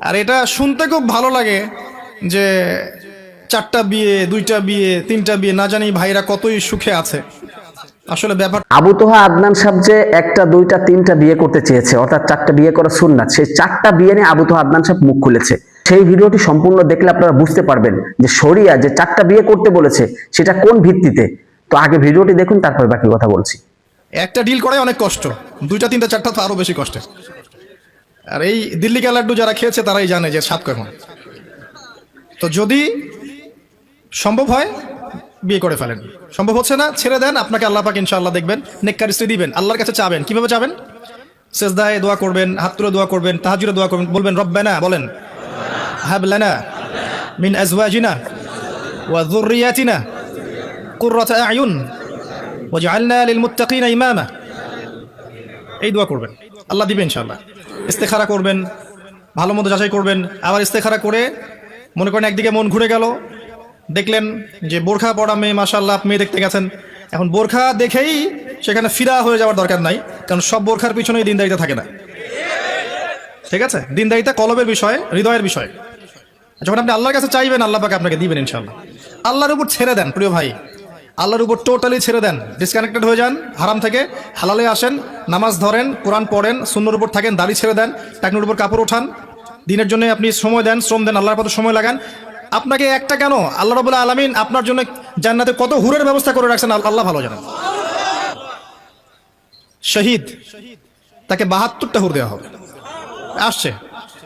আর এটা শুনতে খুব ভালো লাগে যে চারটা বিয়ে দুইটা বিয়ে তিনটা বিয়ে না জানি ভাইরা কতই সুখে আছে। আসলে ব্যাপার আবু তোহা আদনান সাহেব যে একটা দুইটা তিনটা বিয়ে করতে চেয়েছে অর্থাৎ চারটা বিয়ে করা সুন্নাত সেই চারটা বিয়ে নিয়ে আবু তোহা আদনান সাহেব মুখ খুলেছে। সেই ভিডিওটি সম্পূর্ণ দেখলে আপনারা বুঝতে পারবেন যে শরিয়া যে চারটা বিয়ে করতে বলেছে সেটা কোন ভিত্তিতে? তো আগে ভিডিওটি দেখুন তারপরে বাকি কথা বলছি। একটা ডিল করাই অনেক কষ্ট। দুইটা তিনটা চারটা তো আরও বেশি কষ্টের আর এই দিল্লি লাড্ডু যারা খেয়েছে তারাই জানে যে স্বাদ কেমন। তো যদি সম্ভব হয়, বিয়ে করে ফেলেন। সম্ভব হচ্ছে না, ছেড়ে দেন, আপনাকে আল্লাহ পাক ইনশাআল্লাহ দেখবেন, নেককার স্ত্রী দিবেন, আল্লাহর কাছে চাবেন, কীভাবে চাবেন? সেজদায় দোয়া করবেন হাত তুলে দোয়া করবেন তাহাজুরে দোয়া করবেন, বলবেন, রব্বানা বলেন, হাব লানা মিন আজওয়াজিনা ওয়া যুররিয়াতিনা কুররাতা আয়ুন ওয়াজআলনা লিল মুত্তাকিনা ইমামা এই দোয়া করবেন, আল্লাহ দিবেন ইনশাআল্লাহ। ইস্তেখারা করবেন, ভালো মন্দ যাচাই করবেন। আবার ইস্তেখারা করে মনে করেন একদিকে মন ঘুরে গেল, দেখলেন যে বোরখা পড়া মেয়ে মাশাল্লাহ মেয়ে দেখতে গেছেন। এখন বোরখা দেখেই সেখানে ফিরা হয়ে যাওয়ার দরকার নাই, কারণ সব বোরখার পিছনেই দিনদারিতা থাকে না। ঠিক আছে? দিনদারিতা কলবের বিষয়, হৃদয়ের বিষয়। যখন আপনি আল্লাহর কাছে চাইবেন, আল্লাহ পাকে আপনাকে দিবেন ইনশাল্লাহ আল্লাহর উপর ছেড়ে দেন, প্রিয় ভাই। আল্লাহর উপর টোটালি ছেড়ে দেন। ডিসকানেক্টেড হয়ে যান, হারাম থেকে। হালালে আসেন, নামাজ ধরেন, কোরআন পড়েন শূন্যর উপর থাকেন, দাড়ি ছেড়ে দেন টাকনুর উপর কাপড় ওঠান। দিনের জন্য আপনি সময় দেন, শ্রম দেন, আল্লাহর পথে সময় লাগান। আপনাকে একটা কেন? আল্লাহ রবুল্লাহ আলমিন আপনার জন্য জান্নাতে কত হুরের ব্যবস্থা করে রাখছেন, আল- আল্লাহ ভালো জানেন। শহীদ, তাকে বাহাত্তরটা হুর দেওয়া হবে। আসছে।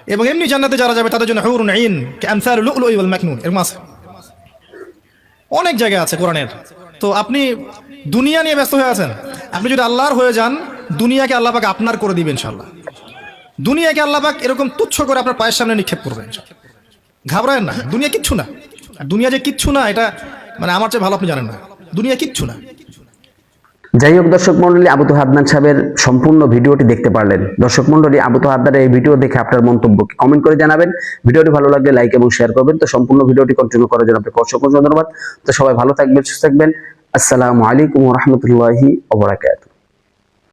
এবং এমনি জান্নাতে যারা যাবে, তাদের জন্য হুরুন আইন ক্যান্সার লুকলু ওয়াল মাকনুন, এরকম আছে। অনেক জায়গা আছে কোরআনের। তো আপনি দুনিয়া নিয়ে ব্যস্ত হয়ে আছেন। আপনি যদি আল্লাহর হয়ে যান, দুনিয়াকে আল্লাহ পাক আপনার করে দিবেন ইনশাল্লাহ দুনিয়াকে আল্লাহ পাক এরকম তুচ্ছ করে আপনার পায়ের সামনে নিক্ষেপ করবেন ঘাবড়ায় না। দুনিয়া কিচ্ছু না। দুনিয়া যে কিচ্ছু না, এটা মানে আমার চেয়ে ভালো আপনি জানেন না। দুনিয়া কিচ্ছু না। যাই হোক দর্শক মন্ডলী আবু তোহা আদনান সাহেবের সম্পূর্ণ ভিডিওটি দেখতে পারলেন। দর্শক মন্ডলী আবু আদনানের এই ভিডিও দেখে আপনার মন্তব্য কমেন্ট করে জানাবেন। ভিডিওটি ভালো লাগলে লাইক এবং শেয়ার করবেন। তো সম্পূর্ণ ভিডিওটি কন্টিনিউ করার জন্য আপনাকে অসংখ্য ধন্যবাদ। তো সবাই ভালো থাকবেন, সুস্থ থাকবেন। আসসালামু আলাইকুম রহমতুল্লাহি ওবরাকাতুহ